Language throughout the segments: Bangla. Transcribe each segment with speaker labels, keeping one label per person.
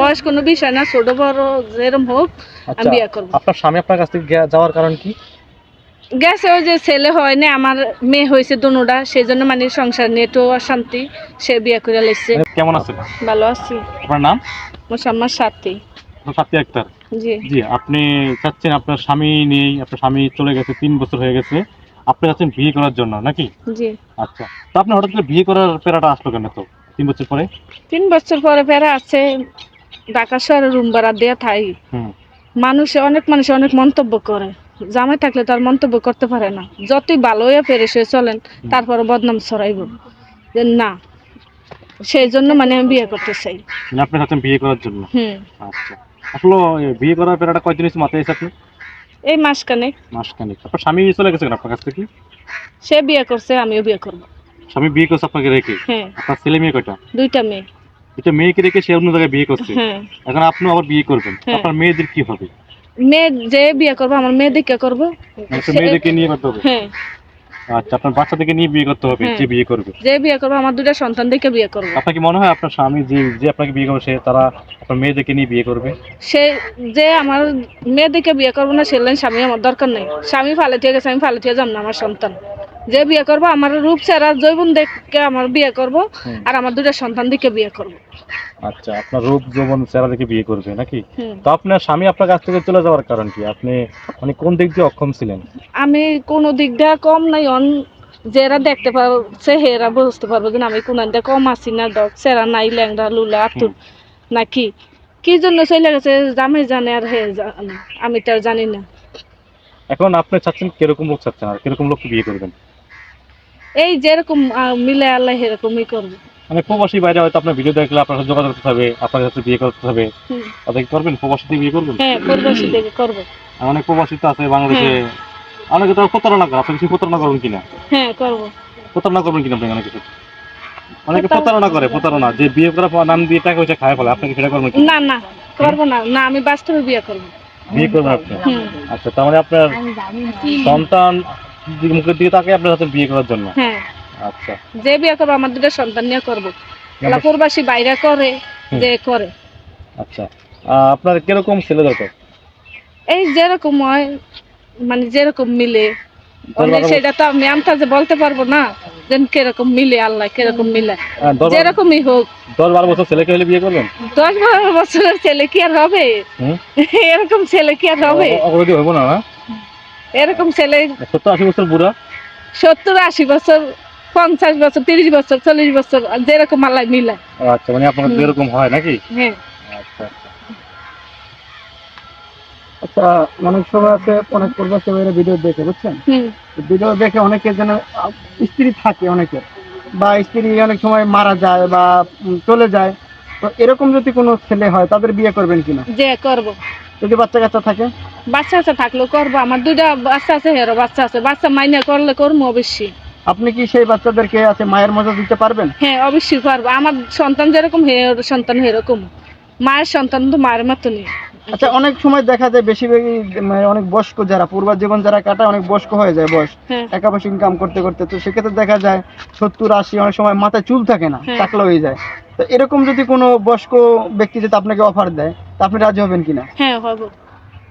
Speaker 1: বয়স কোনো বিষয় না ছোট বড় যেরকম হোক আমি
Speaker 2: আচ্ছা
Speaker 1: বিয়ে করব।
Speaker 2: আপনার স্বামী আপনার কাছ থেকে যাওয়ার কারণ কি?
Speaker 1: গেছে ওই যে ছেলে হয় না আমার মেয়ে হয়েছে দোনোটা সেই জন্য মানে সংসার নিয়ে একটু অশান্তি সে বিয়ে করে
Speaker 2: মানে কেমন আছেন
Speaker 1: ভালো আছি।
Speaker 2: আপনার নাম?
Speaker 1: মোসাম্মার সাথী।
Speaker 2: সাথী আক্তার
Speaker 1: জি।
Speaker 2: জি আপনি চাচ্ছেন আপনার স্বামী নেই আপনার স্বামী চলে গেছে তিন বছর হয়ে গেছে আপনি চাচ্ছেন বিয়ে করার জন্য নাকি?
Speaker 1: জি।
Speaker 2: আচ্ছা তো আপনি হঠাৎ করে বিয়ে করার পেরাটা আসলো কেন তো তিন বছর পরে?
Speaker 1: তিন বছর পরে ফেরা আছে ঢাকা শহরে রুম ভাড়া দেওয়া থাই। মানুষে অনেক মানুষে অনেক মন্তব্য করে। জামাই থাকলে তার মন্তব্য করতে পারে না। যতই ভালো হয়ে পেরেছে চলেন তারপরে বদনাম ছড়াইব। যে না সেই জন্য মানে আমি বিয়ে করতে চাই।
Speaker 2: মানে আপনি চাচ্ছেন বিয়ে করার জন্য?
Speaker 1: হুম।
Speaker 2: আচ্ছা। আসলে বিয়ে করার পেরাটা কয়দিন হয়েছে মাথায় এসে আপনি
Speaker 1: এই মাসখানে
Speaker 2: মাসখানেক। আপনার স্বামী চলে গেছে আপনার কাছ থেকে?
Speaker 1: সে বিয়ে করছে আমিও বিয়ে করব।
Speaker 2: স্বামী বিয়ে করছে আপনাকে রেখে?
Speaker 1: হ্যাঁ।
Speaker 2: আপনার ছেলে মেয়ে কয়টা?
Speaker 1: দুইটা মেয়ে।
Speaker 2: এটা মেয়েকে রেখে সে অন্য জায়গায় বিয়ে করছে।
Speaker 1: হ্যাঁ।
Speaker 2: এখন আপনি আবার বিয়ে করবেন।
Speaker 1: হ্যাঁ।
Speaker 2: আপনার মেয়েদের কি হবে?
Speaker 1: মেয়ে যে বিয়ে করব আমার মেয়ে করব।
Speaker 2: মানে মেয়েদেরকে নিয়ে করতে হবে?
Speaker 1: হ্যাঁ।
Speaker 2: আচ্ছা আপনার বাচ্চাদেরকে নিয়ে বিয়ে করতে হবে। যে বিয়ে করবে?
Speaker 1: যে বিয়ে করব আমার দুইটা সন্তান দিকে বিয়ে করব।
Speaker 2: আপনার কি মনে হয় আপনার স্বামী যে যে আপনাকে বিয়ে করবে সে তারা আপনার মেয়েদেরকে নিয়ে বিয়ে করবে?
Speaker 1: সে যে আমার মেয়ে দিকে বিয়ে করব না সেলেন স্বামী আমার দরকার নেই। স্বামী ফালে থেকে গেছে আমি ফালে থেকে যাম না আমার সন্তান। যে বিয়ে করব আমার রূপ ছাড়া জৈবন দেখে আমার বিয়ে করব আর আমার দুটা সন্তান দিকে বিয়ে করব।
Speaker 2: আচ্ছা আপনার রূপ যৌবন চেহারা দেখে বিয়ে করবে নাকি? তো আপনার স্বামী আপনার কাছ থেকে চলে যাওয়ার কারণ কি? আপনি মানে কোন দিক দিয়ে অক্ষম ছিলেন?
Speaker 1: আমি কোনো দিক দিয়ে কম নাই অন যারা দেখতে পারছে হেরা বুঝতে পারব যে আমি কোন দিকে কম আছি না ডক সেরা নাই ল্যাংড়া লুলা আতুর নাকি? কি জন্য চলে গেছে জামে জানে আর হে জানে আমি তো আর জানি না।
Speaker 2: এখন আপনি চাচ্ছেন কীরকম লোক চাচ্ছেন আর কীরকম লোককে বিয়ে করবেন?
Speaker 1: এই যেরকম মিলে আল্লাহ এরকমই করব।
Speaker 2: মানে প্রবাসী বাইরে হয়তো আপনার ভিডিও দেখলে আপনার সাথে যোগাযোগ করতে হবে আপনার সাথে বিয়ে করতে হবে। কি করবেন? প্রবাসীতে বিয়ে করবেন?
Speaker 1: হ্যাঁ পূর্বশী থেকে করব।
Speaker 2: অনেক প্রবাসী তো আছে বাংলাদেশে। অনেকে তো প্রতারণা করে আপনি কিছু প্রতারণা করবেন কিনা?
Speaker 1: হ্যাঁ করব।
Speaker 2: প্রতারণা করবেন কিনা আপনি অনেক কিছু? অনেকে
Speaker 1: প্রতারণা-
Speaker 2: করে প্রতারণা। যে বিয়ে করার পর নাম দিয়ে টাকা পয়সা খায় ফেলে আপনি কি সেটা করবেন
Speaker 1: না না করব না। না আমি বাস্তবে বিয়ে করব।
Speaker 2: বিয়ে করবেন আপনি? আচ্ছা তার মানে আপনার সন্তান মুখের দিকে তাকে আপনার সাথে বিয়ে করার জন্য?
Speaker 1: হ্যাঁ।
Speaker 2: আচ্ছা।
Speaker 1: যে বিয়ে করব আমার দুটো সন্তান নিয়ে করব। এলা পূর্বাসী বাইরে করে যে করে।
Speaker 2: আচ্ছা। আপনার কীরকম ছেলে দরকার?
Speaker 1: এই যেরকম হয় মানে যেরকম মিলে। সেটা তো আমি যে বলতে পারব না যে কীরকম মিলে আল্লাহ কীরকম মিলে। যেরকমই হোক।
Speaker 2: দশ বারো বছর ছেলেকে হলে বিয়ে করবেন?
Speaker 1: দশ বারো বছরের ছেলে কি আর হবে? এরকম ছেলে কি আর হবে?
Speaker 2: না?
Speaker 1: এরকম ছেলে।
Speaker 2: সত্তর আশি বছর বুড়া?
Speaker 1: সত্তর আশি বছর পঞ্চাশ বছর তিরিশ বছর চল্লিশ বছর যেরকম আল্লাহ মিলে।
Speaker 2: আচ্ছা মানে আপনার
Speaker 1: হুম।
Speaker 2: এরকম হয় নাকি?
Speaker 1: হ্যাঁ।
Speaker 2: আচ্ছা আচ্ছা।
Speaker 3: আচ্ছা অনেক সময় আছে অনেক প্রবাসী ভাইরা ভিডিও দেখে বুঝছেন? ভিডিও দেখে অনেকে যেন স্ত্রী থাকে অনেকের বা স্ত্রী অনেক সময় মারা যায় বা চলে যায়। তো এরকম যদি কোনো ছেলে হয় তাদের বিয়ে করবেন কিনা?
Speaker 1: যে করব।
Speaker 3: যদি বাচ্চা কাচ্চা থাকে?
Speaker 1: বাচ্চা আছে থাকলেও করব। আমার দুইটা বাচ্চা আছে হেরো বাচ্চা আছে। বাচ্চা মাইনে করলে করব অবশ্যই।
Speaker 3: আপনি কি সেই বাচ্চাদেরকে আছে মায়ের মজা দিতে পারবেন?
Speaker 1: হ্যাঁ অবশ্যই পারব। আমার সন্তান যেরকম হে সন্তান সেরকম মায়ের সন্তান তো মায়ের মতনই।
Speaker 3: আচ্ছা অনেক সময় দেখা যায় বেশিরভাগই মানে অনেক বয়স্ক যারা পূর্ব জীবন যারা কাটায় অনেক বয়স্ক হয়ে যায় বয়স।
Speaker 1: হ্যাঁ।
Speaker 3: টাকা পয়সা ইনকাম করতে করতে। তো সেক্ষেত্রে দেখা যায় সত্তর আশি অনেক সময় মাথায় চুল থাকে না
Speaker 1: হ্যাঁ।
Speaker 3: টাকলা হয়ে যায়। তো এরকম যদি কোনো বয়স্ক ব্যক্তি যদি আপনাকে অফার দেয় তা আপনি রাজি হবেন কিনা?
Speaker 1: হ্যাঁ হব।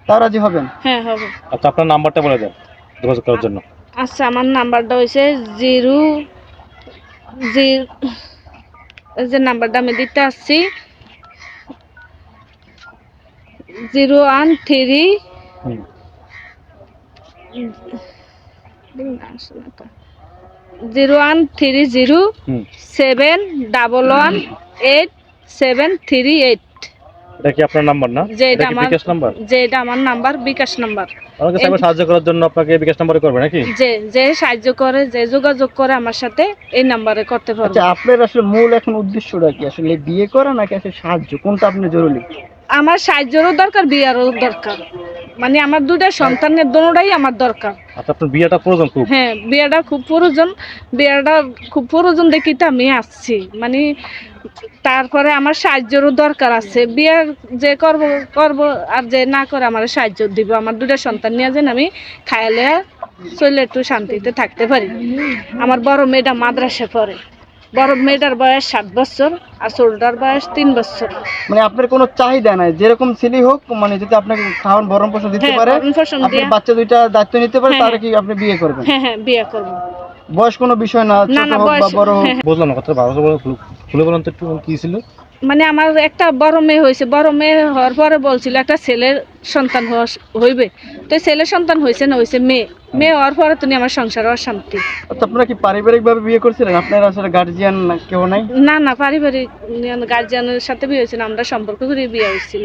Speaker 3: তাও রাজি হবেন?
Speaker 1: হ্যাঁ হব।
Speaker 2: আচ্ছা আপনার নাম্বারটা বলে দেন যোগাযোগ করার জন্য।
Speaker 1: আচ্ছা আমার নাম্বারটা হয়েছে জিরো যে নাম্বারটা আমি দিতে আসছি। Zero one three
Speaker 2: hmm.
Speaker 1: Zero one three zero seven double one eight seven three eight.
Speaker 2: এটা কি আপনার নাম্বার না? এটা
Speaker 1: এটা আমার
Speaker 2: বিকাশ নাম্বার?
Speaker 1: যে এটা আমার নাম্বার বিকাশ নাম্বার।
Speaker 2: আমাকে সাহেব সাহায্য করার জন্য আপনাকে বিকাশ নাম্বারে করবে নাকি?
Speaker 1: যে যে সাহায্য করে যে যোগাযোগ করে আমার সাথে এই নাম্বারে করতে পারবে।
Speaker 3: আচ্ছা আপনার আসলে মূল এখন উদ্দেশ্যটা কি? আসলে বিয়ে করা নাকি আসলে সাহায্য? কোনটা আপনার জরুরি?
Speaker 1: আমার সাহায্যেরও দরকার বিয়ারও দরকার। মানে আমার দুটা সন্তানের দোনোটাই আমার দরকার।
Speaker 2: আচ্ছা আপনার বিয়েটা প্রয়োজন খুব?
Speaker 1: হ্যাঁ বিয়েটা খুব প্রয়োজন। বিয়েটা খুব প্রয়োজন দেখি তো আমি আসছি। মানে তারপরে আমার সাহায্যেরও দরকার আছে। বিয়ে যে করব করব আর যে না করে আমার সাহায্য দিব। আমার দুটা সন্তান নিয়ে যেন আমি খাইলে চলে একটু শান্তিতে থাকতে পারি। আমার বড় মেয়েটা মাদ্রাসে পড়ে। বড় মেয়েটার বয়স সাত বছর আর ছোটটার বয়স তিন বছর।
Speaker 3: মানে আপনার কোনো চাহিদা নাই যেরকম ছেলে হোক মানে যদি আপনাকে খাওয়ান ভরণ পোষণ দিতে
Speaker 1: হ্যাঁ
Speaker 3: পারে বাচ্চা দুইটা দায়িত্ব নিতে পারে
Speaker 1: হ্যাঁ,
Speaker 3: তাহলে কি আপনি বিয়ে করবেন?
Speaker 1: হ্যাঁ হ্যাঁ বিয়ে করব।
Speaker 3: বয়স কোনো বিষয় না
Speaker 1: না,
Speaker 3: ছোট হোক বা বড় হোক।
Speaker 1: হ্যাঁ,
Speaker 2: বুঝলাম না কথা ভালো করে খুলে বলুন তো একটু কি ছিল?
Speaker 1: মানে আমার একটা বড় মেয়ে হয়েছে বড় মেয়ে হওয়ার পরে বলছিল একটা ছেলের সন্তান হওয়া হইবে। তো ছেলের সন্তান হয়েছে না হয়েছে মেয়ে। মেয়ে হওয়ার পরে তুমি আমার সংসার অশান্তি।
Speaker 3: আচ্ছা আপনারা কি পারিবারিক ভাবে বিয়ে করছিলেন? আপনার আসলে গার্জিয়ান কেউ নাই?
Speaker 1: না না পারিবারিক গার্জিয়ানের সাথে বিয়ে হয়েছিল আমরা সম্পর্ক করে বিয়ে হয়েছিল।